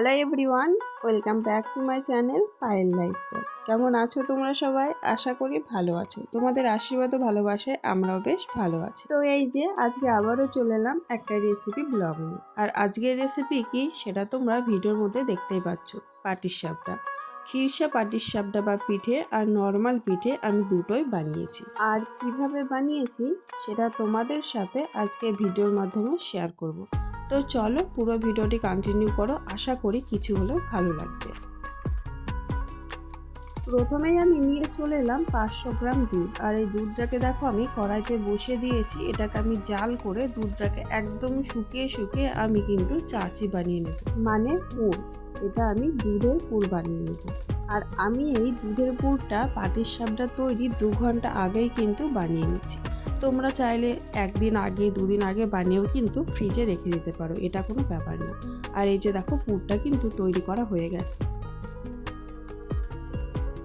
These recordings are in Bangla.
Hello everyone, welcome back to my channel Payel lifestyle. কেমন আছো তোমরা সবাই? আশা করি ভালো আছো। তোমাদের আশীর্বাদ ও ভালোবাসায় আমরাও বেশ ভালো আছি। তো এই যে, আজকে আবারও চলে এলাম একটা রেসিপি ব্লগ নিয়ে। আর আজকের রেসিপি কি সেটা তোমরা ভিডিওর মধ্যে দেখতেই পাচ্ছ, পাটির সাপটা। খিরসা পাটির সাপটা বা পিঠে আর নর্মাল পিঠে আমি দুটোই বানিয়েছি। আর কীভাবে বানিয়েছি সেটা তোমাদের সাথে আজকে ভিডিওর মাধ্যমে শেয়ার করব। তো চলো পুরো ভিডিওটি কন্টিনিউ করো। আশা করি কিছু হলেও ভালো লাগবে। প্রথমেই আমি নিয়ে চলে এলাম পাঁচশো গ্রাম দুধ। আর এই দুধটাকে দেখো আমি কড়াইতে বসে দিয়েছি। এটাকে আমি জাল করে দুধটাকে একদম শুকিয়ে শুকিয়ে আমি কিন্তু চাচি বানিয়ে নেব। মানে পুর। এটা আমি দুধের পুর বানিয়ে নেব। আর আমি এই দুধের পুরটা পাটির সাপটা তৈরি দু ঘণ্টা আগেই কিন্তু বানিয়ে নিচ্ছি। তোমরা চাইলে একদিন আগে, দুদিন আগে বানিয়েও কিন্তু ফ্রিজে রেখে দিতে পারো, এটা কোনো ব্যাপার না। আর এই যে দেখো, পুরটা কিন্তু তৈরি করা হয়ে গেছে।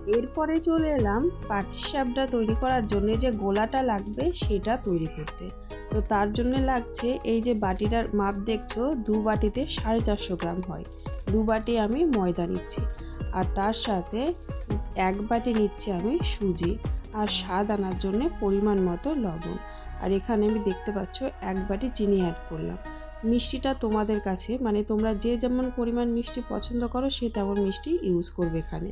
এরপরে চলে এলাম পাটিসাপটা তৈরি করার জন্য যে গোলাটা লাগবে, সেটা তৈরি করতে। তো তার জন্য লাগছে এই যে বাটিটার মাপ দেখছ, দু বাটিতে সাড়ে চারশো গ্রাম হয়। দু বাটি আমি ময়দা নিচ্ছি। আর তার সাথে এক বাটি নিচ্ছি আমি সুজি। আর স্বাদ আনার জন্য পরিমাণ মতো লবণ। আর এখানে আমি দেখতে পাচ্ছ এক বাটি চিনি অ্যাড করলাম। মিষ্টিটা তোমাদের কাছে মানে তোমরা যে যেমন পরিমাণ মিষ্টি পছন্দ করো, সে তেমন মিষ্টি ইউজ করবে এখানে।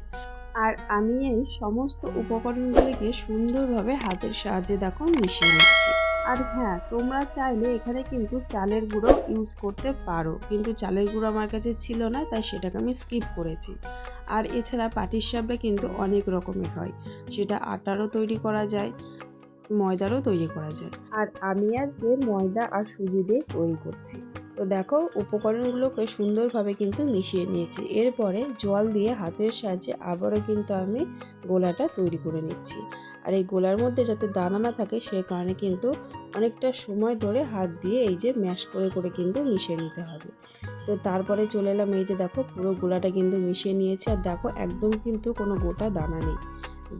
আর আমি এই সমস্ত উপকরণগুলিকে সুন্দরভাবে হাতের সাহায্যে দেখো মিশিয়ে নিচ্ছি। আর হ্যাঁ তোমরা চাইলে এখানে কিন্তু চালের গুঁড়ো ইউজ করতে পারো। কিন্তু চালের গুঁড়ো আমার কাছে ছিল না, তাই সেটাকে আমি স্কিপ করেছি। আর এছাড়া পাটির সাপটা কিন্তু অনেক রকমের হয়। সেটা আটারও তৈরি করা যায়, ময়দারও তৈরি করা যায়। আর আমি আজকে ময়দা আর সুজি দিয়ে তৈরি করছি। তো দেখো, উপকরণগুলোকে সুন্দরভাবে কিন্তু মিশিয়ে নিয়েছি। এরপরে জল দিয়ে হাতের সাহায্যে আবারও কিন্তু আমি গোলাটা তৈরি করে নিচ্ছি। আর এই গোলার মধ্যে যাতে দানা না থাকে সেই কারণে কিন্তু অনেকটা সময় ধরে হাত দিয়ে এই যে ম্যাশ করে করে কিন্তু মিশিয়ে নিতে হবে। তো তারপরে চলে এলাম এই যে দেখো পুরো গোলাটা কিন্তু মিশিয়ে নিয়েছে আর দেখো একদম কিন্তু কোনো গোটা দানা নেই।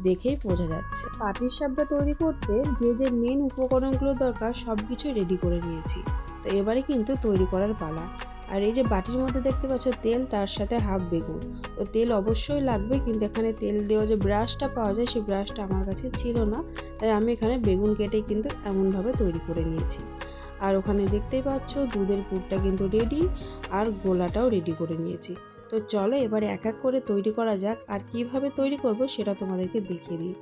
দেখেই বোঝা যাচ্ছে। পাটির সাপটা তৈরি করতে যে যে মেন উপকরণগুলো দরকার সব কিছুই রেডি করে নিয়েছি। তো এবারে কিন্তু তৈরি করার পালা। আর এই যে বাটির মধ্যে দেখতে পাচ্ছ তেল, তার সাথে হাফ বেগুন। তো তেল অবশ্যই লাগবে, কিন্তু এখানে তেল দেওয়া যে ব্রাশটা পাওয়া যায় সেই ব্রাশটা আমার কাছে ছিল না। তাই আমি এখানে বেগুন কেটে কিন্তু এমনভাবে তৈরি করে নিয়েছি। আর ওখানে দেখতেই পাচ্ছ দুধের পুরটা কিন্তু রেডি আর গোলাটাও রেডি করে নিয়েছি। তো চলো এবারে এক এক করে তৈরি করা যাক আর কীভাবে তৈরি করব সেটা তোমাদেরকে দেখিয়ে দিই।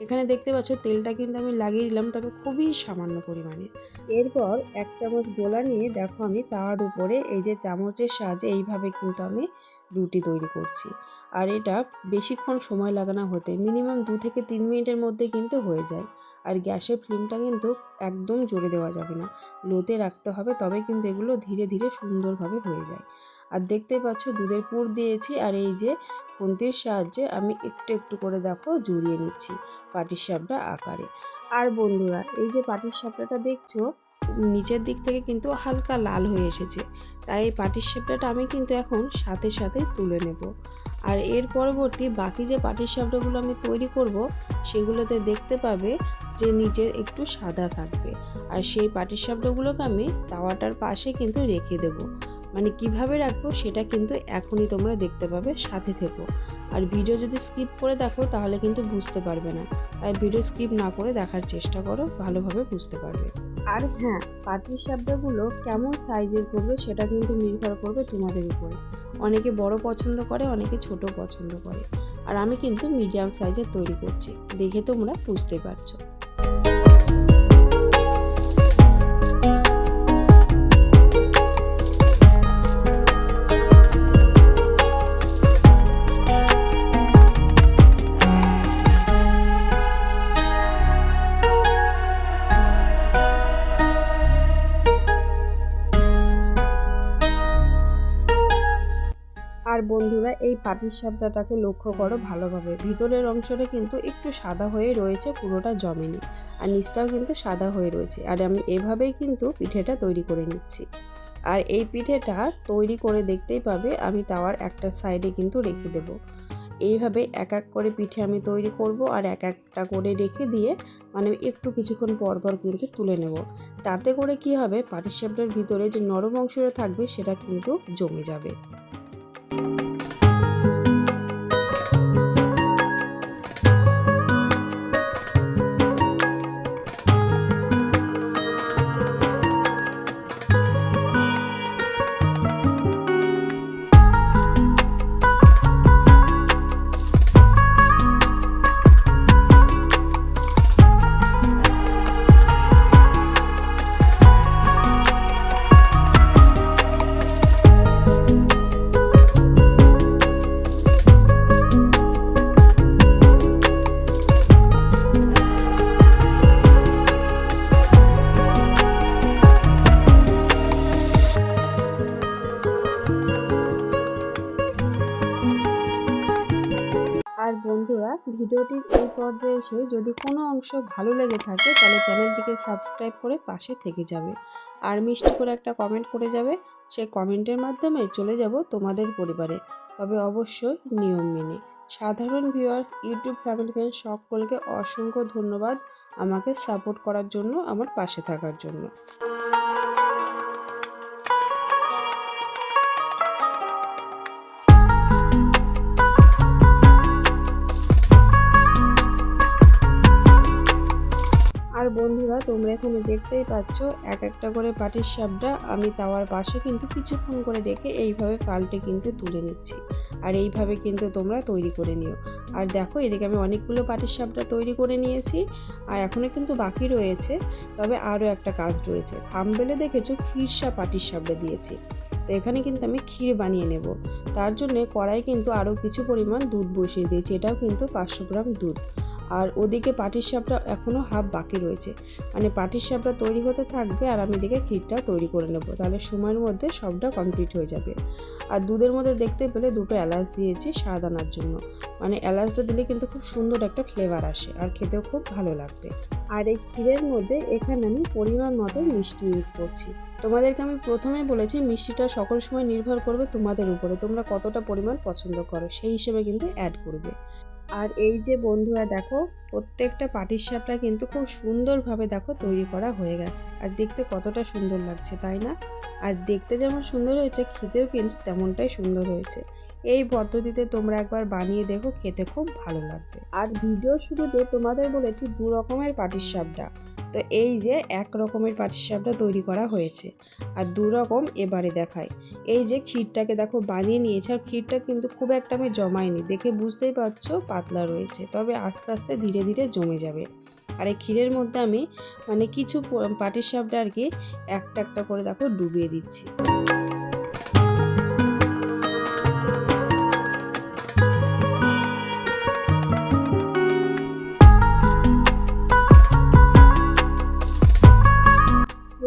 এখানে দেখতে পাচ্ছ তেলটা কিন্তু আমি লাগিয়ে দিলাম, তবে খুবই সামান্য পরিমাণে। এরপর এক চামচ গোলা নিয়ে দেখো আমি তার উপরে এই যে চামচের সাহায্যে এইভাবে কিন্তু আমি রুটি তৈরি করছি। আর এটা বেশিক্ষণ সময় লাগানো হতে মিনিমাম দু থেকে তিন মিনিটের মধ্যে কিন্তু হয়ে যায়। আর গ্যাসের ফ্লেমটা কিন্তু একদম জোরে দেওয়া যাবে না। লোতে রাখতে হবে, তবে কিন্তু এগুলো ধীরে ধীরে সুন্দরভাবে হয়ে যায়। আর দেখতে পাচ্ছ দুধের পুর দিয়েছি আর এই যে খুন্তির সাহায্যে আমি একটু একটু করে দেখো জড়িয়ে নিচ্ছি পাটির সাপটা আকারে। আর বন্ধুরা, এই যে পাটির সাপটাটা দেখছ, নিচের দিক থেকে কিন্তু হালকা লাল হয়ে এসেছে। তাই এই পাটির সাপটাটা আমি কিন্তু এখন সাথে সাথে তুলে নেব। আর এর পরবর্তী বাকি যে পাটির সাপটাগুলো আমি তৈরি করব, সেগুলোতে দেখতে পাবে যে নিচে একটু সাদা থাকবে। আর সেই পাটির সাপটাগুলোকে আমি তাওয়াটার পাশে কিন্তু রেখে দেবো। মানে কীভাবে রাখব সেটা কিন্তু এখনই তোমরা দেখতে পাবে, সাথে থেকো। আর ভিডিও যদি স্কিপ করে দেখো, তাহলে কিন্তু বুঝতে পারবে না। তাই ভিডিও স্কিপ না করে দেখার চেষ্টা করো, ভালোভাবে বুঝতে পারবে। আর হ্যাঁ পাটির সাবটাগুলো কেমন সাইজের করবে সেটা কিন্তু নির্ভর করবে তোমাদের উপরে। অনেকে বড় পছন্দ করে, অনেকে ছোট পছন্দ করে। আর আমি কিন্তু মিডিয়াম সাইজের তৈরি করছি। দেখে তোমরা বুঝতে পারছ। এই পাটির সাপটাটাকে লক্ষ্য করো ভালোভাবে। ভিতরের অংশটা কিন্তু একটু সাদা হয়ে রয়েছে, পুরোটা জমেনি। আর নিচটাও কিন্তু সাদা হয়ে রয়েছে। আর আমি এভাবেই কিন্তু পিঠেটা তৈরি করে নিচ্ছি। আর এই পিঠেটা তৈরি করে দেখতেই পাবে, আমি তাওয়ার একটা সাইডে কিন্তু রেখে দেব। এইভাবে এক এক করে পিঠে আমি তৈরি করব আর এক একটা করে রেখে দিয়ে মানে একটু কিছুক্ষণ পর পর কিন্তু তুলে নেব। তাতে করে কি হবে পাটিসাপটার ভিতরে যে নরম অংশটা থাকবে সেটা কিন্তু জমে যাবে। আর বন্ধুরা, ভিডিওটির এই পর্যায়ে এসে যদি কোনো অংশ ভালো লেগে থাকে, তাহলে চ্যানেলটিকে সাবস্ক্রাইব করে পাশে থেকে যাবে। আর মিষ্টি করে একটা কমেন্ট করে যাবে, সেই কমেন্টের মাধ্যমে চলে যাব তোমাদের পরিবারে। তবে অবশ্যই নিয়ম মেনে। সাধারণ ভিউয়ার্স ইউটিউব ফ্যামিলি ফ্রেন্ড সকলকে অসংখ্য ধন্যবাদ আমাকে সাপোর্ট করার জন্য, আমার পাশে থাকার জন্য। আর বন্ধুরা, তোমরা এখানে দেখতেই পাচ্ছ, এক একটা করে পাটির সাপটা আমি তাওয়ার পাশে কিন্তু কিছুক্ষণ করে রেখে এইভাবে পাল্টে কিন্তু তুলে নিচ্ছি। আর এইভাবে কিন্তু তোমরা তৈরি করে নিও। আর দেখো, এদিকে আমি অনেকগুলো পাটির সাপটা তৈরি করে নিয়েছি আর এখনও কিন্তু বাকি রয়েছে। তবে আরও একটা কাজ রয়েছে। থামবেলে দেখেছ, ক্ষীরসা পাটির সাপটা দিয়েছি। তো এখানে কিন্তু আমি ক্ষীর বানিয়ে নেব। তার জন্য কড়াই কিন্তু আরও কিছু পরিমাণ দুধ বসিয়ে দিয়েছি। এটাও কিন্তু পাঁচশো গ্রাম দুধ। আর ওদিকে পাটির সাপটা এখনও হাফ বাকি রয়েছে। মানে পাটির সাপটা তৈরি হতে থাকবে আর আমি এদিকে ক্ষীরটা তৈরি করে নেব। তাহলে সময়ের মধ্যে সবটা কমপ্লিট হয়ে যাবে। আর দুধের মধ্যে দেখতে পেলে দুটো এলাচ দিয়েছি স্বাদ আনার জন্য। মানে এলাচটা দিলে কিন্তু খুব সুন্দর একটা ফ্লেভার আসে আর খেতেও খুব ভালো লাগবে। আর এই ক্ষীরের মধ্যে এখানে আমি পরিমাণ মতো মিষ্টি ইউজ করছি। তোমাদেরকে আমি প্রথমেই বলেছি মিষ্টিটা সকল সময় নির্ভর করবে তোমাদের উপরে, তোমরা কতটা পরিমাণ পছন্দ করো, সেই হিসেবে কিন্তু অ্যাড করবে। আর এই যে বন্ধুরা দেখো, প্রত্যেকটা পাটির সাপটা কিন্তু খুব সুন্দরভাবে দেখো তৈরি করা হয়ে গেছে। আর দেখতে কতটা সুন্দর লাগছে, তাই না? আর দেখতে যেমন সুন্দর হয়েছে, খেতেও কিন্তু তেমনটাই সুন্দর হয়েছে। এই পদ্ধতিতে তোমরা একবার বানিয়ে দেখো, খেতে খুব ভালো লাগবে। আর ভিডিও শুরুতে তোমাদের বলেছি দু রকমের পাটির সাপটা তো এই যে এক রকমের পাটিসাপটা তৈরি করা হয়েছে। আর দু রকম এবারে দেখায় এই যে ক্ষীরটাকে দেখো বানিয়ে নিয়েছে, আর ক্ষীরটা কিন্তু খুব একটা আমি জমাইনি। দেখে বুঝতেই পারছ পাতলা রয়েছে, তবে আস্তে আস্তে ধীরে ধীরে জমে যাবে। আর এই ক্ষীরের মধ্যে আমি মানে কিছু পাটির সাপটা আর কি একটা একটা করে দেখো ডুবিয়ে দিচ্ছি।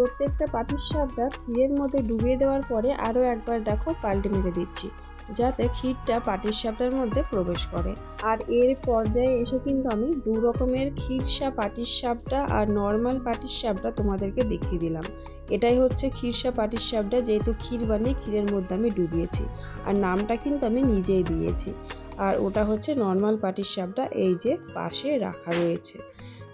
প্রত্যেকটা পাটির সাপটা ক্ষীরের মধ্যে ডুবিয়ে দেওয়ার পরে আরও একবার দেখো পাল্টে মেরে দিচ্ছি, যাতে ক্ষীরটা পাটির সাপটার মধ্যে প্রবেশ করে। আর এর পর্যায়ে এসে কিন্তু আমি দু রকমের ক্ষীরসা পাটির সাপটা আর নর্মাল পাটির সাপটা তোমাদেরকে দেখিয়ে দিলাম। এটাই হচ্ছে ক্ষীরসা পাটির সাপটা, যেহেতু ক্ষীর বানিয়ে ক্ষীরের মধ্যে আমি ডুবিয়েছি। আর নামটা কিন্তু আমি নিজেই দিয়েছি। আর ওটা হচ্ছে নর্মাল পাটির সাপটা, এই যে পাশে রাখা রয়েছে।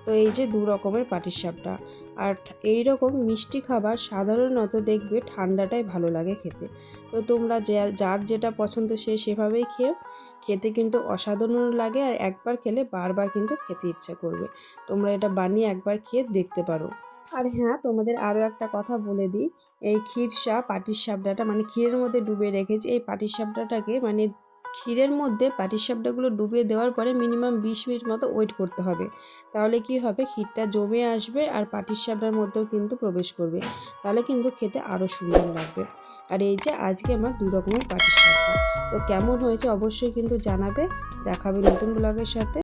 তো এই যে দু রকমের পাটির সাপটা। আর এই রকম মিষ্টি খাবার সাধারণত দেখবে ঠান্ডাটাই ভালো লাগে খেতে। তো তোমরা যার যেটা পছন্দ সে সেভাবেই খেও। খেতে কিন্তু অসাধারণ লাগে আর একবার খেলে বারবার কিন্তু খেতে ইচ্ছা করবে। তোমরা এটা বানিয়ে একবার খেয়ে দেখতে পারো। আর হ্যাঁ তোমাদের আরও একটা কথা বলে দিই। এই ক্ষীরসা পাটির সাবডাটা মানে ক্ষীরের মধ্যে ডুবে রেখেছি। এই পাটির সাবডাটাকে মানে ক্ষীরের মধ্যে পাটির সাপটাগুলো ডুবিয়ে দেওয়ার পরে মিনিমাম বিশ মিনিট মতো ওয়েট করতে হবে। তাহলে কি হবে? ক্ষীরটা জমে আসবে আর পাটির পাটিসাপটার মধ্যেও কিন্তু প্রবেশ করবে। তাহলে কিন্তু খেতে আরও সুন্দর লাগবে। আর এই যে আজকে আমার দু রকমের পাটির সাপটা। তো কেমন হয়েছে অবশ্যই কিন্তু জানাবে। দেখাবে নতুন ব্লগের সাথে।